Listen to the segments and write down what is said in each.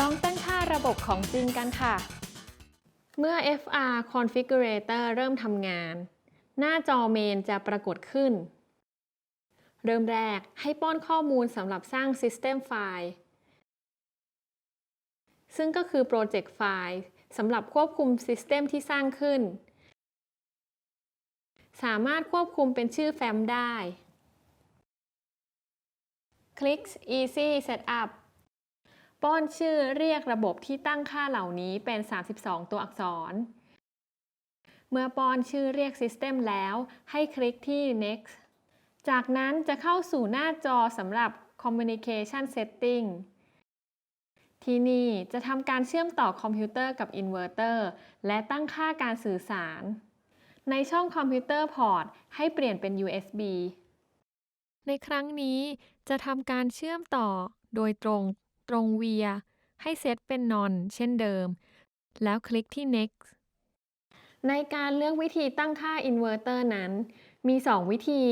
ลองตั้งค่าระบบของจริงกันค่ะ เมื่อ FR Configurator เริ่มทำงาน หน้าจอเมนจะปรากฏขึ้น เริ่มแรกให้ป้อนข้อมูลสำหรับสร้าง System File ซึ่งก็คือ Project File สำหรับควบคุม System ที่สร้างขึ้น สามารถควบคุมเป็นชื่อแฟ้มได้ คลิก Easy Setup ป้อนชื่อเรียกระบบที่ตั้งค่าเหล่านี้เป็น 32 ตัวอักษร เมื่อป้อนชื่อเรียก System แล้ว ให้คลิกที่ Next จากนั้นจะเข้าสู่หน้าจอสำหรับ Communication Setting ที่นี่จะทำการเชื่อมต่อคอมพิวเตอร์กับอินเวอร์เตอร์และตั้งค่าการสื่อสาร ในช่องคอมพิวเตอร์พอร์ตให้เปลี่ยนเป็น USB ในครั้งนี้จะทำการเชื่อมต่อโดยตรง ตรง via ให้เซตเป็น non เช่นเดิม แล้วคลิกที่ next ในการเลือกวิธีตั้งค่าอินเวอร์เตอร์นั้น มี 2 วิธี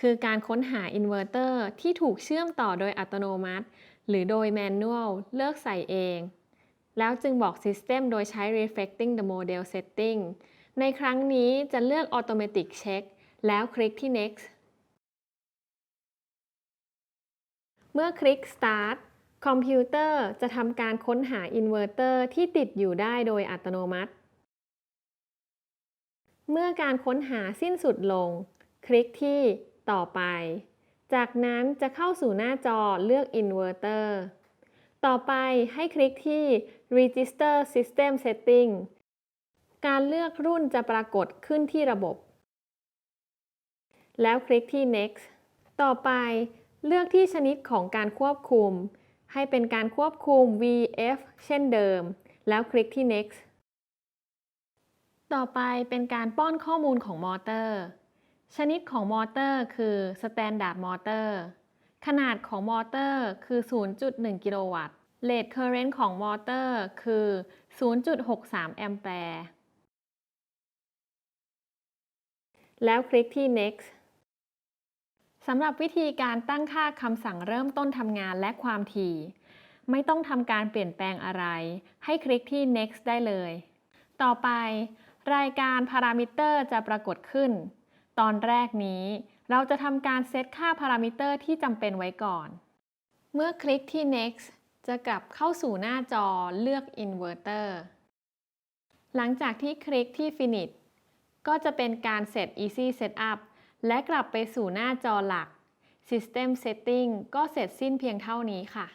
คือการค้นหาอินเวอร์เตอร์ที่ถูกเชื่อมต่อโดยอัตโนมัติ หรือโดยแมนนวลเลือกใส่เอง แล้วจึงบอก System โดยใช้ Reflecting the Model Setting ในครั้งนี้จะเลือก Automatic Check แล้วคลิกที่ Next เมื่อคลิก Start คอมพิวเตอร์จะทำการค้นหาอินเวอร์เตอร์ที่ติดอยู่ได้โดยอัตโนมัติ เมื่อการค้นหาสิ้นสุดลง คลิกที่ต่อไป จากนั้นจะเข้าสู่หน้าจอเลือกอินเวอร์เตอร์ต่อไปให้คลิกที่ Register System Setting การเลือกรุ่นจะปรากฏขึ้นที่ระบบ แล้วคลิกที่ Next ต่อไปเลือกที่ชนิดของการควบคุม ให้เป็นการควบคุม VF เช่นเดิม แล้วคลิกที่ Next ต่อไปเป็นการป้อนข้อมูลของมอเตอร์ ชนิดของมอเตอร์คือ Standard Motor ขนาดของมอเตอร์คือ 0.1 กิโลวัตต์ Rate Current ของมอเตอร์คือ 0.63 แอมแปร์ แล้วคลิกที่ next สำหรับวิธีการตั้งค่าคำสั่งเริ่มต้นทำงานและความถี่ ไม่ต้องทำการเปลี่ยนแปลงอะไร ให้คลิกที่ next ได้เลย ต่อไป รายการพารามิเตอร์จะปรากฏขึ้น ตอนแรกนี้ เราจะทำการเซตค่าพารามิเตอร์ที่จำเป็นไว้ก่อน เมื่อคลิกที่ next จะกลับเข้าสู่หน้าจอเลือก inverter หลังจากที่คลิกที่ finish ก็จะเป็นการเสร็จ easy setup และกลับไปสู่หน้าจอหลัก system setting ก็เสร็จสิ้นเพียงเท่านี้ค่ะ